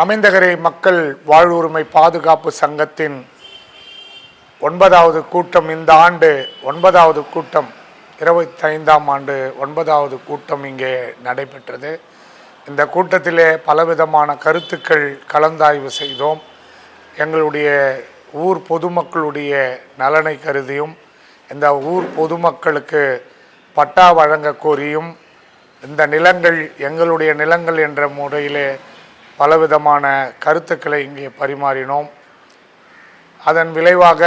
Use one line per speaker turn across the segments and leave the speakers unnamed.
அமைந்தகரை மக்கள் வாழ்வுரிமை பாதுகாப்பு சங்கத்தின் ஒன்பதாவது கூட்டம் இந்த ஆண்டு ஒன்பதாவது கூட்டம் இருபத்தைந்தாம் ஆண்டு ஒன்பதாவது கூட்டம் இங்கே நடைபெற்றது. இந்த கூட்டத்திலே பலவிதமான கருத்துக்கள் கலந்தாய்வு செய்தோம். எங்களுடைய ஊர் பொதுமக்களுடைய நலனை கருதியும் இந்த ஊர் பொதுமக்களுக்கு பட்டா வழங்க கோரியும் இந்த நிலங்கள் எங்களுடைய நிலங்கள் என்ற முறையிலே பலவிதமான கருத்துக்களை இங்கே பரிமாறினோம். அதன் விளைவாக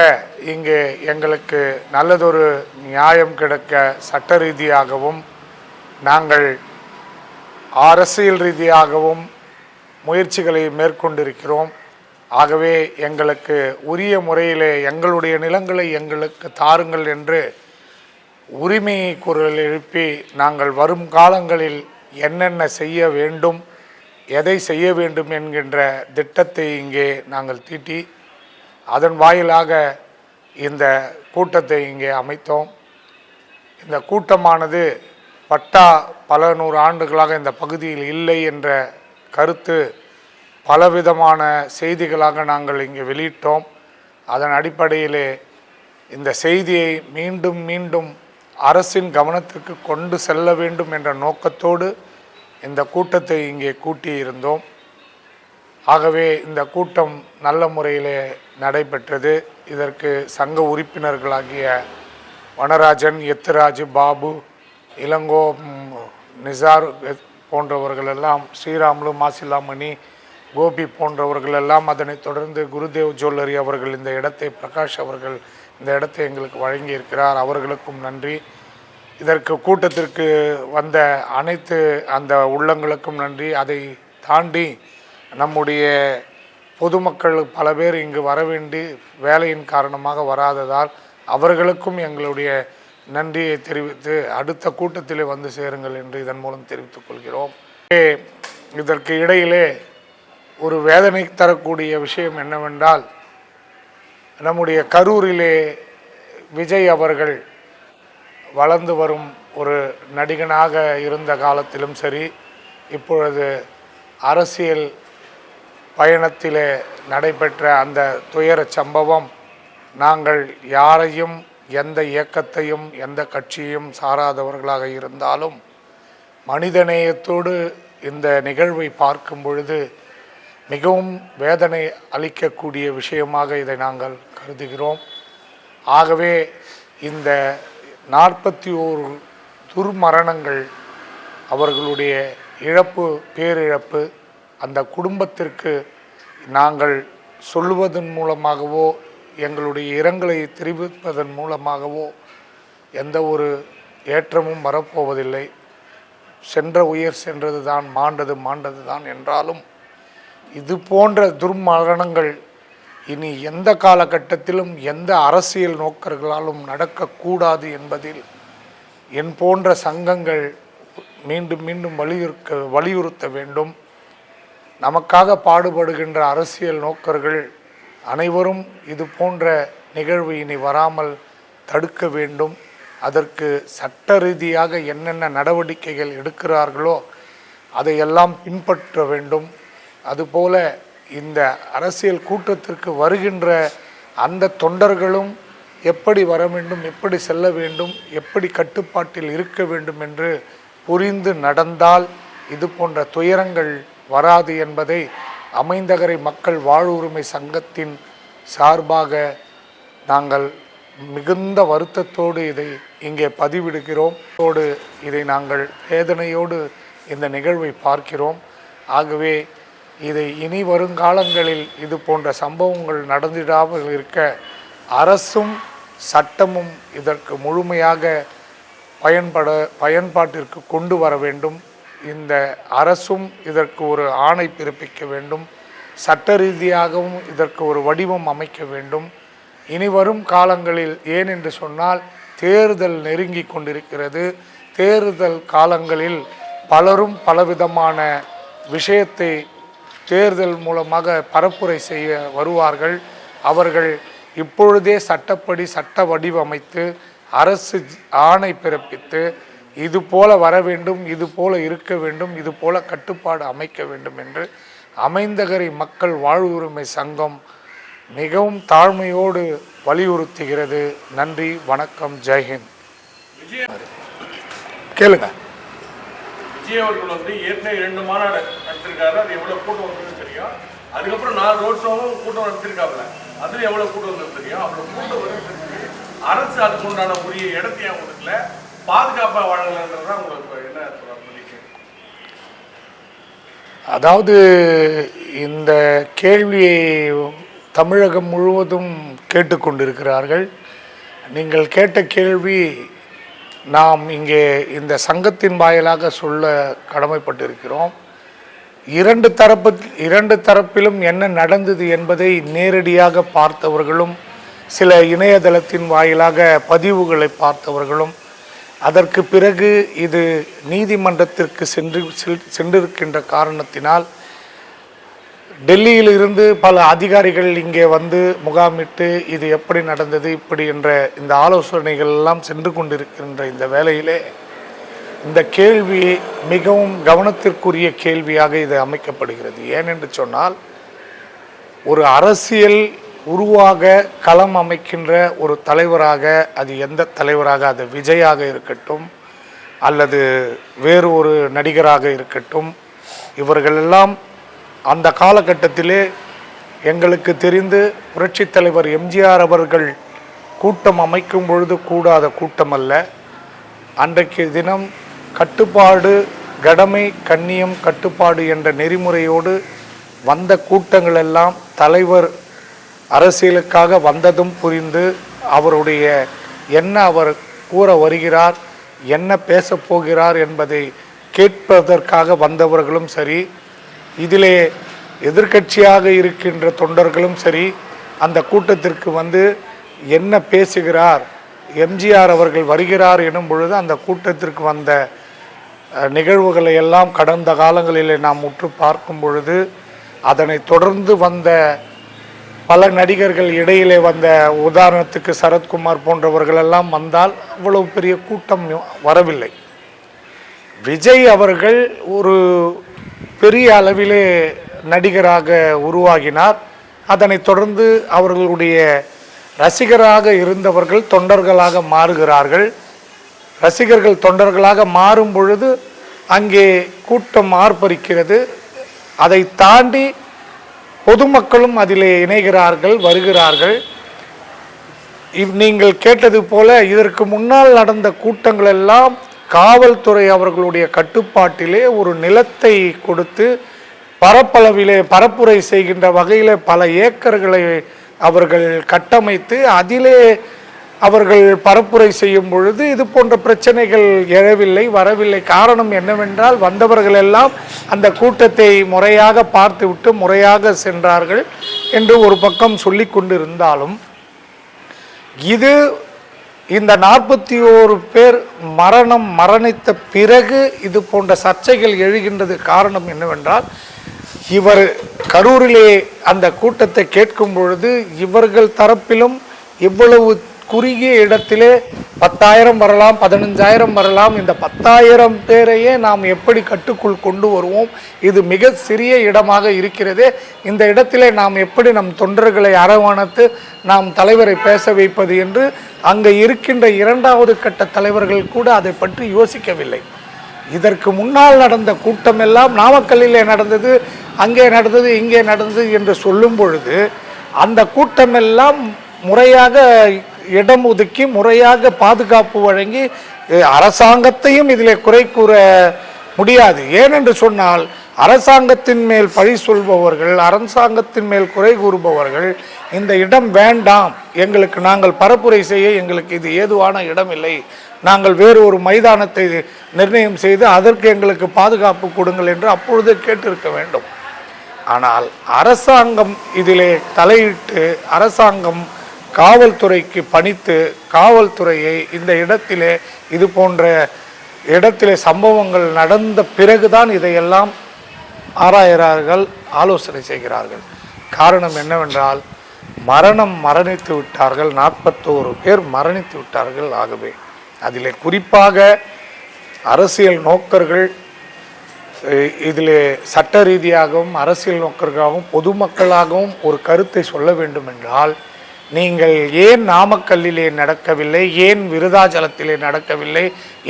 இங்கே எங்களுக்கு நல்லதொரு நியாயம் கிடைக்க சட்ட ரீதியாகவும் நாங்கள் அரசியல் ரீதியாகவும் முயற்சிகளை மேற்கொண்டிருக்கிறோம். ஆகவே எங்களுக்கு உரிய முறையிலே எங்களுடைய நிலங்களை எங்களுக்கு தாருங்கள் என்று உரிமையை குரல் எழுப்பி நாங்கள் வரும் காலங்களில் என்னென்ன செய்ய வேண்டும் எதை செய்ய வேண்டும் என்கின்ற திட்டத்தை இங்கே நாங்கள் தீட்டி அதன் வாயிலாக இந்த கூட்டத்தை இங்கே அமைத்தோம். இந்த கூட்டமானது பட்டா பல நூறு ஆண்டுகளாக இந்த பகுதியில் இல்லை என்ற கருத்து பலவிதமான செய்திகளாக நாங்கள் இங்கே வெளியிட்டோம். அதன் அடிப்படையிலே இந்த செய்தியை மீண்டும் மீண்டும் அரசின் கவனத்திற்கு கொண்டு செல்ல வேண்டும் என்ற நோக்கத்தோடு இந்த கூட்டத்தை இங்கே கூட்டியிருந்தோம். ஆகவே இந்த கூட்டம் நல்ல முறையிலே நடைபெற்றது. இதற்கு சங்க உறுப்பினர்களாகிய வனராஜன் எத்துராஜ் பாபு இளங்கோ நிசார் போன்றவர்கள் எல்லாம் ஸ்ரீராமுலு மாசிலாமணி கோபி போன்றவர்கள் எல்லாம் அதனைத் தொடர்ந்து குருதேவ் ஜுவல்லரி அவர்கள் இந்த இடத்தை பிரகாஷ் அவர்கள் இந்த இடத்தை எங்களுக்கு வழங்கியிருக்கிறார். அவர்களுக்கும் நன்றி. இதற்கு கூட்டத்திற்கு வந்த அனைத்து அந்த உள்ளங்களுக்கும் நன்றி. அதை தாண்டி நம்முடைய பொதுமக்கள் பல பேர் இங்கு வர வேண்டி வேலையின் காரணமாக வராததால் அவர்களுக்கும் எங்களுடைய நன்றியை தெரிவித்து அடுத்த கூட்டத்திலே வந்து சேருங்கள் என்று இதன் மூலம் தெரிவித்துக் கொள்கிறோம். இதற்கு இடையிலே ஒரு வேதனை தரக்கூடிய விஷயம் என்னவென்றால் நம்முடைய கரூரிலே விஜய் அவர்கள் வளர்ந்து வரும் ஒரு நடிகனாக இருந்த காலத்திலும் சரி இப்பொழுது அரசியல் பயணத்திலே நடைபெற்ற அந்த துயர சம்பவம் நாங்கள் யாரையும் எந்த இயக்கத்தையும் எந்த கட்சியையும் சாராதவர்களாக இருந்தாலும் மனிதநேயத்தோடு இந்த நிகழ்வை பார்க்கும் பொழுது மிகவும் வேதனை அளிக்கக்கூடிய விஷயமாக இதை நாங்கள் கருதுகிறோம். ஆகவே இந்த நாற்பத்தி ஓரு துர்மரணங்கள் அவர்களுடைய இழப்பு பேரிழப்பு அந்த குடும்பத்திற்கு நாங்கள் சொல்லுவதன் மூலமாகவோ எங்களுடைய இரங்கலை தெரிவிப்பதன் மூலமாகவோ எந்த ஒரு ஏற்றமும் வரப்போவதில்லை. சென்ற உயர் சென்றது தான் மாண்டது மாண்டது தான் என்றாலும் இது போன்ற துர்மரணங்கள் இனி எந்த காலகட்டத்திலும் எந்த அரசியல் நோக்கர்களாலும் நடக்கக்கூடாது என்பதில் என் போன்ற சங்கங்கள் மீண்டும் மீண்டும் வலியுறுக்க வலியுறுத்த வேண்டும். நமக்காக பாடுபடுகின்ற அரசியல் நோக்கர்கள் அனைவரும் இது போன்ற நிகழ்வு இனி வராமல் தடுக்க வேண்டும். அதற்கு சட்ட ரீதியாக என்னென்ன நடவடிக்கைகள் எடுக்கிறார்களோ அதையெல்லாம் பின்பற்ற வேண்டும். அதுபோல இந்த அரசியல் கூட்டத்திற்கு வருகின்ற அந்த தொண்டர்களும் எப்படி வர வேண்டும் எப்படி செல்ல வேண்டும் எப்படி கட்டுப்பாட்டில் இருக்க வேண்டும் என்று புரிந்து நடந்தால் இது போன்ற துயரங்கள் வராது என்பதை அமைந்தகரை மக்கள் வாழ்வுரிமை சங்கத்தின் சார்பாக நாங்கள் மிகுந்த வருத்தத்தோடு இதை இங்கே பதிவிடுகிறோம். தோடு இதை நாங்கள் வேதனையோடு இந்த நிகழ்வை பார்க்கிறோம். ஆகவே இதை இனி வருங்காலங்களில் இது போன்ற சம்பவங்கள் நடந்திடாமல் இருக்க அரசும் சட்டமும் இதற்கு முழுமையாக பயன்பட பயன்பாட்டிற்கு கொண்டு வர வேண்டும். இந்த அரசும் இதற்கு ஒரு ஆணை பிறப்பிக்க வேண்டும். சட்ட ரீதியாகவும் இதற்கு ஒரு வடிவம் அமைக்க வேண்டும். இனி வரும் காலங்களில் ஏன் என்று சொன்னால் தேர்தல் நெருங்கி கொண்டிருக்கிறது. தேர்தல் காலங்களில் பலரும் பலவிதமான விஷயத்தை தேர்தல் மூலமாக பரப்புரை செய்ய வருவார்கள். அவர்கள் இப்பொழுதே சட்டப்படி சட்ட வடிவமைத்து அரசு ஆணை பிறப்பித்து இது போல வர வேண்டும் இது போல இருக்க வேண்டும் இது போல கட்டுப்பாடு அமைக்க வேண்டும் என்று அமைந்தகரை மக்கள் வாழ்வுரிமை சங்கம் மிகவும் தாழ்மையோடு வலியுறுத்துகிறது. நன்றி வணக்கம் ஜெய்ஹிந்த் கேளுங்க.
விஜய் அவர்கள் வந்து ஏற்கனவே இரண்டு மாநாடு நடத்திருக்காரு. அது எவ்வளவு கூட்டம் வந்ததுன்னு தெரியும். அதுக்கப்புறம் நாலு ரோட் ஷோவும் கூட்டம் நடத்திருக்காப்ல அதுல எவ்வளவு கூட்டம் வந்தது தெரியும். அவ்வளவு கூட்டம் வருவதற்கு அரசு அதுக்கு உண்டான உரிய இடத்தையும் அவங்களுக்குல பாதுகாப்பா வழங்கலன்றது உங்களுக்கு என்ன சொல்லிக்க
அதாவது இந்த கேள்வியை தமிழகம் முழுவதும் கேட்டுக்கொண்டிருக்கிறார்கள். நீங்கள் கேட்ட கேள்வி நாம் இங்கே இந்த சங்கத்தின் வாயிலாக சொல்ல கடமைப்பட்டிருக்கிறோம். இரண்டு தரப்பு இரண்டு தரப்பிலும் என்ன நடந்தது என்பதை நேரடியாக பார்த்தவர்களும் சில இணையதளத்தின் வாயிலாக பதிவுகளை பார்த்தவர்களும் அதற்கு பிறகு இது நீதிமன்றத்திற்கு சென்று செல்- சென்றிருக்கின்ற காரணத்தினால் டெல்லியில் இருந்து பல அதிகாரிகள் இங்கே வந்து முகாமிட்டு இது எப்படி நடந்தது இப்படி என்ற இந்த ஆலோசனைகள் எல்லாம் சென்று கொண்டிருக்கின்ற இந்த வேலையிலே இந்த கேள்வி மிகவும் கவனத்திற்குரிய கேள்வியாக இது அமைக்கப்படுகிறது. ஏனென்று சொன்னால் ஒரு அரசியல் உருவாக களம் அமைக்கின்ற ஒரு தலைவராக அது எந்த தலைவராக அது விஜயாக இருக்கட்டும் அல்லது வேறு ஒரு நடிகராக இருக்கட்டும் இவர்களெல்லாம் அந்த காலகட்டத்திலே எங்களுக்கு தெரிந்து புரட்சித் தலைவர் எம்ஜிஆர் அவர்கள் கூட்டம் அமைக்கும் பொழுது கூடாத கூட்டம் அல்ல அன்றைக்கு தினம் கட்டுப்பாடு கடமை கண்ணியம் கட்டுப்பாடு என்ற நெறிமுறையோடு வந்த கூட்டங்கள் எல்லாம் தலைவர் அரசியலுக்காக வந்ததும் புரிந்து அவருடைய என்ன அவர் கூற வருகிறார் என்ன பேசப்போகிறார் என்பதை கேட்பதற்காக வந்தவர்களும் சரி இதிலே எதிர்க்கட்சியாக இருக்கின்ற தொண்டர்களும் சரி அந்த கூட்டத்திற்கு வந்து என்ன பேசுகிறார் எம்ஜிஆர் அவர்கள் வருகிறார் எனும் பொழுது அந்த கூட்டத்திற்கு வந்த நிகழ்வுகளை எல்லாம் கடந்த காலங்களிலே நாம் உற்று பார்க்கும் பொழுது அதனை தொடர்ந்து வந்த பல நடிகர்கள் இடையிலே வந்த உதாரணத்துக்கு சரத்குமார் போன்றவர்கள் எல்லாம் வந்தால் அவ்வளவு பெரிய கூட்டம் வரவில்லை. விஜய் அவர்கள் ஒரு பெரிய அளவிலே நடிகராக உருவாகினார். அதனைத் தொடர்ந்து அவர்களுடைய ரசிகராக இருந்தவர்கள் தொண்டர்களாக மாறுகிறார்கள். ரசிகர்கள் தொண்டர்களாக மாறும் பொழுது அங்கே கூட்டம் ஆர்ப்பரிக்கிறது. அதை தாண்டி பொதுமக்களும் அதிலே இணைகிறார்கள் வருகிறார்கள். இவ் நீங்கள் கேட்டது போல இதற்கு முன்னால் நடந்த கூட்டங்கள் எல்லாம் காவல்துறை அவர்களுடைய கட்டுப்பாட்டிலே ஒரு நிலத்தை கொடுத்து பரப்பளவிலே பரப்புரை செய்கின்ற வகையில் பல ஏக்கர்களை அவர்கள் கட்டமைத்து அதிலே அவர்கள் பரப்புரை செய்யும் பொழுது இது போன்ற பிரச்சனைகள் எழவில்லை வரவில்லை. காரணம் என்னவென்றால் வந்தவர்கள் எல்லாம் அந்த கூட்டத்தை முறையாக பார்த்துவிட்டு முறையாக சென்றார்கள் என்று ஒரு பக்கம் சொல்லி கொண்டிருந்தாலும் இது இந்த நாற்பத்தி ஓரு பேர் மரணம் மரணித்த பிறகு இது போன்ற சர்ச்சைகள் எழுகின்றது காரணம் என்னவென்றால் இவர் கரூரிலே அந்த கூட்டத்தை கேட்கும் பொழுது இவர்கள் தரப்பிலும் இவ்வளவு குறுகிய இடத்திலே பத்தாயிரம் வரலாம் பதினஞ்சாயிரம் வரலாம். இந்த பத்தாயிரம் பேரையே நாம் எப்படி கட்டுக்குள் கொண்டு வருவோம்? இது மிக சிறிய இடமாக இருக்கிறது. இந்த இடத்திலே நாம் எப்படி நம் தொண்டர்களை அரவணைத்து நாம் தலைவரை பேச வைப்பது என்று அங்கே இருக்கின்ற இரண்டாவது கட்ட தலைவர்கள் கூட அதை பற்றி யோசிக்கவில்லை. இதற்கு முன்னால் நடந்த கூட்டமெல்லாம் நாமக்கல்லிலே நடந்தது அங்கே நடந்தது இங்கே நடந்தது என்று சொல்லும் பொழுது அந்த கூட்டமெல்லாம் முறையாக இடம் ஒதுக்கி முறையாக பாதுகாப்பு வழங்கி அரசாங்கத்தையும் இதில் குறை கூற முடியாது. ஏனென்று சொன்னால் அரசாங்கத்தின் மேல் பழி சொல்பவர்கள் அரசாங்கத்தின் மேல் குறை கூறுபவர்கள் இந்த இடம் வேண்டாம். எங்களுக்கு நாங்கள் பரப்புரை செய்ய எங்களுக்கு இது ஏதுவான இடம் இல்லை நாங்கள் வேறு ஒரு மைதானத்தை நிர்ணயம் செய்து அதற்கு எங்களுக்கு பாதுகாப்பு கொடுங்கள் என்று அப்பொழுதே கேட்டிருக்க வேண்டும். ஆனால் அரசாங்கம் இதிலே தலையிட்டு அரசாங்கம் காவல்துறைக்கு பணித்து காவல்துறையை இந்த இடத்திலே இது போன்ற இடத்திலே சம்பவங்கள் நடந்த பிறகுதான் இதையெல்லாம் ஆராயிறார்கள் ஆலோசனை செய்கிறார்கள். காரணம் என்னவென்றால் மரணம் மரணித்து விட்டார்கள். நாற்பத்தோரு பேர் மரணித்து விட்டார்கள் ஆகவே. அதிலே குறிப்பாக அரசியல் நோக்கர்கள் இதில் இதிலே சட்ட ரீதியாகவும் அரசியல் நோக்கர்களாகவும் பொதுமக்களாகவும் ஒரு கருத்தை சொல்ல வேண்டும் என்றால் நீங்கள் ஏன் நாமக்கல்லிலே நடக்கவில்லை? ஏன் விருதாச்சலத்திலே நடக்கவில்லை?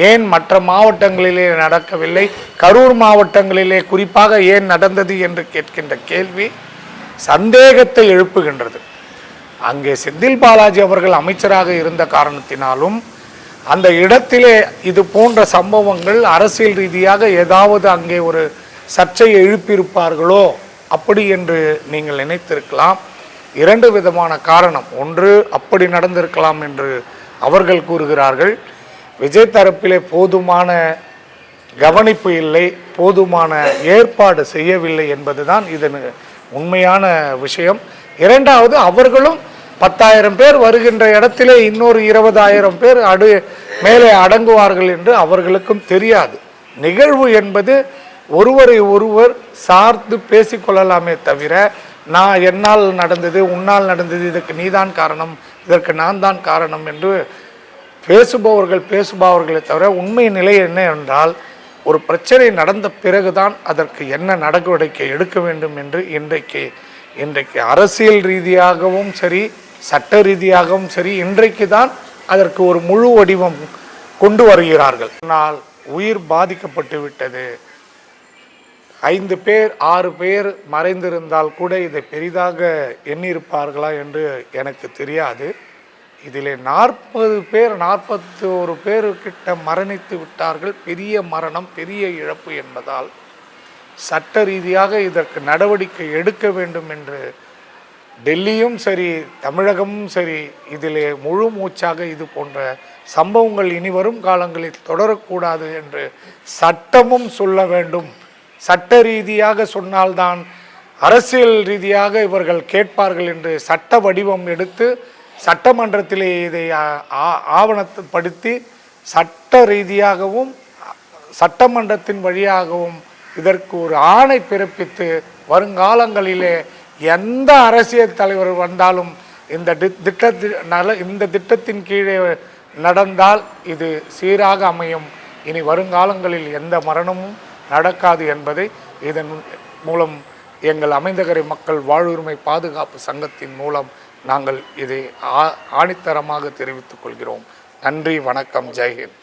ஏன் மற்ற மாவட்டங்களிலே நடக்கவில்லை? கரூர் மாவட்டங்களிலே குறிப்பாக ஏன் நடந்தது என்று கேட்கின்ற கேள்வி சந்தேகத்தை எழுப்புகின்றது. அங்கே செந்தில் பாலாஜி அவர்கள் அமைச்சராக இருந்த காரணத்தினாலும் அந்த இடத்திலே இது போன்ற சம்பவங்கள் அரசியல் ரீதியாக ஏதாவது அங்கே ஒரு சர்ச்சையை எழுப்பியிருப்பார்களோ? அப்படி என்று நீங்கள் நினைத்திருக்கலாம். இரண்டு விதமான காரணம். ஒன்று அப்படி நடந்திருக்கலாம் என்று அவர்கள் கூறுகிறார்கள். விஜய் தரப்பிலே போதுமான கவனிப்பு இல்லை போதுமான ஏற்பாடு செய்யவில்லை என்பதுதான் இதன் உண்மையான விஷயம். இரண்டாவது அவர்களும் பத்தாயிரம் பேர் வருகின்ற இடத்திலே இன்னொரு இருபதாயிரம் பேர் அடு மேலே அடங்குவார்கள் என்று அவர்களுக்கும் தெரியாது. நிகழ்வு என்பது ஒருவரை ஒருவர் சார்ந்து பேசிக்கொள்ளலாமே தவிர நான் என்னால் நடந்தது உன்னால் நடந்தது இதற்கு நீதான் காரணம் இதற்கு நான் தான் காரணம் என்று பேசுபவர்கள் பேசுபவர்களை தவிர உண்மை நிலை என்ன என்றால் ஒரு பிரச்சனை நடந்த பிறகுதான் அதற்கு என்ன நடவடிக்கை எடுக்க வேண்டும் என்று இன்றைக்கு இன்றைக்கு அரசியல் ரீதியாகவும் சரி சட்ட ரீதியாகவும் சரி இன்றைக்கு தான் அதற்கு ஒரு முழு வடிவம் கொண்டு வருகிறார்கள். ஆனால் உயிர் பாதிக்கப்பட்டு விட்டது. ஐந்து பேர் ஆறு பேர் மறைந்திருந்தால் கூட இதை பெரிதாக எண்ணியிருப்பார்களா என்று எனக்கு தெரியாது. இதிலே நாற்பது பேர் நாற்பத்தி ஒரு பேருக்கிட்ட மரணித்து விட்டார்கள். பெரிய மரணம் பெரிய இழப்பு என்பதால் சட்ட ரீதியாக இதற்கு நடவடிக்கை எடுக்க வேண்டும் என்று டெல்லியும் சரி தமிழகமும் சரி இதிலே முழு மூச்சாக இது போன்ற சம்பவங்கள் இனி வரும் காலங்களில் தொடரக்கூடாது என்று சட்டமும் சொல்ல வேண்டும். சட்ட ரீதியாக சொன்னால்தான் அரசியல் ரீதியாக இவர்கள் கேட்பார்கள் என்று சட்ட வடிவம் எடுத்து சட்டமன்றத்திலே இதை ஆ- ஆவணப்படுத்தி சட்ட ரீதியாகவும் சட்டமன்றத்தின் வழியாகவும் இதற்கு ஒரு ஆணை பிறப்பித்து வருங்காலங்களிலே எந்த அரசியல் தலைவர் வந்தாலும் இந்த தி- திட்டத்தி நல இந்த திட்டத்தின் கீழே நடந்தால் இது சீராக அமையும். இனி வருங்காலங்களில் எந்த மரணமும் நடக்காது என்பதை இதன் மூலம் எங்கள் அமைந்தகரை மக்கள் வாழ்வுரிமை பாதுகாப்பு சங்கத்தின் மூலம் நாங்கள் இதை ஆ- ஆணித்தரமாக தெரிவித்துக் கொள்கிறோம். நன்றி வணக்கம் ஜெய்ஹிந்த்